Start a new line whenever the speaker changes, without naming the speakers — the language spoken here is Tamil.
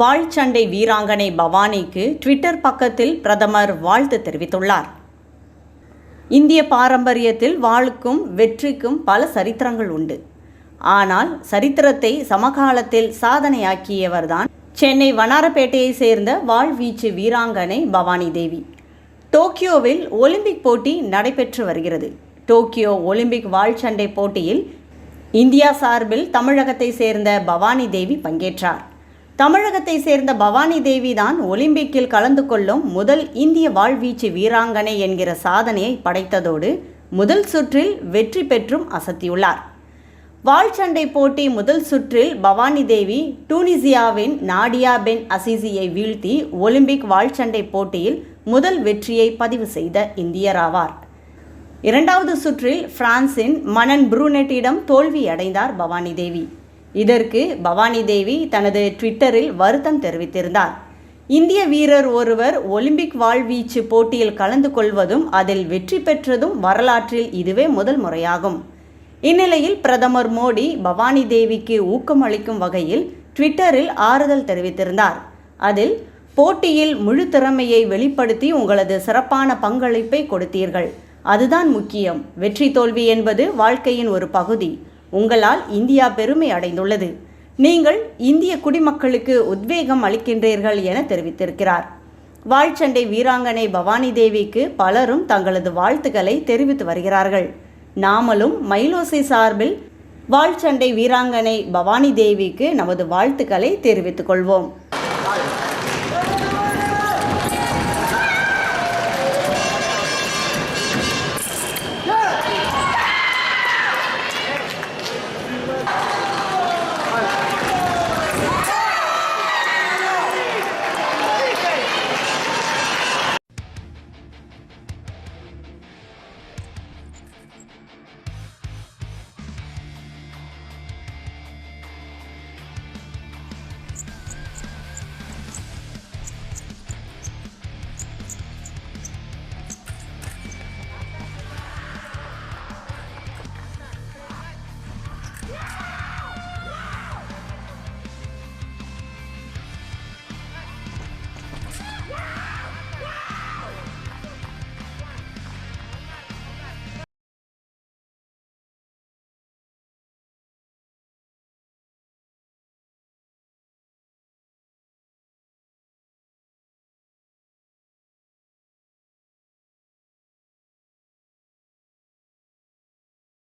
வாழ்ச்சண்டை வீராங்கனை பவானிக்கு ட்விட்டர் பக்கத்தில் பிரதமர் வாழ்த்து தெரிவித்துள்ளார். இந்திய பாரம்பரியத்தில் வாளுக்கும் வெற்றிக்கும் பல சரித்திரங்கள் உண்டு. ஆனால் சரித்திரத்தை சமகாலத்தில் சாதனையாக்கியவர்தான் சென்னை வண்ணாரப்பேட்டையை சேர்ந்த வாழ்வீச்சு வீராங்கனை பவானி தேவி. டோக்கியோவில் ஒலிம்பிக் போட்டி நடைபெற்று வருகிறது. டோக்கியோ ஒலிம்பிக் வாழ்ச்சண்டை போட்டியில் இந்தியா சார்பில் தமிழகத்தை சேர்ந்த பவானி தேவி பங்கேற்றார். தமிழகத்தை சேர்ந்த பவானி தேவி தான் ஒலிம்பிக்கில் கலந்து கொள்ளும் முதல் இந்திய வாழ்வீச்சு வீராங்கனை என்கிற சாதனையை படைத்ததோடு முதல் சுற்றில் வெற்றி பெற்றும் அசத்தியுள்ளார். வாழ்ச்சண்டை போட்டி முதல் சுற்றில் பவானி தேவி டூனிசியாவின் நாடியா பென் அசிசியை வீழ்த்தி ஒலிம்பிக் வாழ்ச்சண்டை போட்டியில் முதல் வெற்றியை பதிவு செய்த இந்தியராவார் இரண்டாவது சுற்றில் பிரான்சின் மனன் புரூனெட்டிடம் தோல்வியடைந்தார் பவானி தேவி. இதற்கு பவானி தேவி தனது ட்விட்டரில் வருத்தம் தெரிவித்திருந்தார். இந்திய வீரர் ஒருவர் ஒலிம்பிக் வாழ்வீச்சு போட்டியில் கலந்து கொள்வதும் அதில் வெற்றி பெற்றதும் வரலாற்றில் இதுவே முதல் முறையாகும். இந்நிலையில் பிரதமர் மோடி பவானி தேவிக்கு ஊக்கமளிக்கும் வகையில் ட்விட்டரில் ஆறுதல் தெரிவித்திருந்தார். அதில் போட்டியில் முழு திறமையை வெளிப்படுத்தி உங்களது சிறப்பான பங்களிப்பை கொடுத்தீர்கள். அதுதான் முக்கியம். வெற்றி தோல்வி என்பது வாழ்க்கையின் ஒரு பகுதி. உங்களால் இந்தியா பெருமை அடைந்துள்ளது. நீங்கள் இந்திய குடிமக்களுக்கு உத்வேகம் அளிக்கின்றீர்கள் என தெரிவித்திருக்கிறார். வாழ்ச்சண்டை வீராங்கனை பவானி தேவிக்கு பலரும் தங்களது வாழ்த்துக்களை தெரிவித்து வருகிறார்கள். நாமளும் மயிலோசை சார்பில் வாழ்ச்சண்டை வீராங்கனை பவானி தேவிக்கு நமது வாழ்த்துக்களை தெரிவித்துக் கொள்வோம்.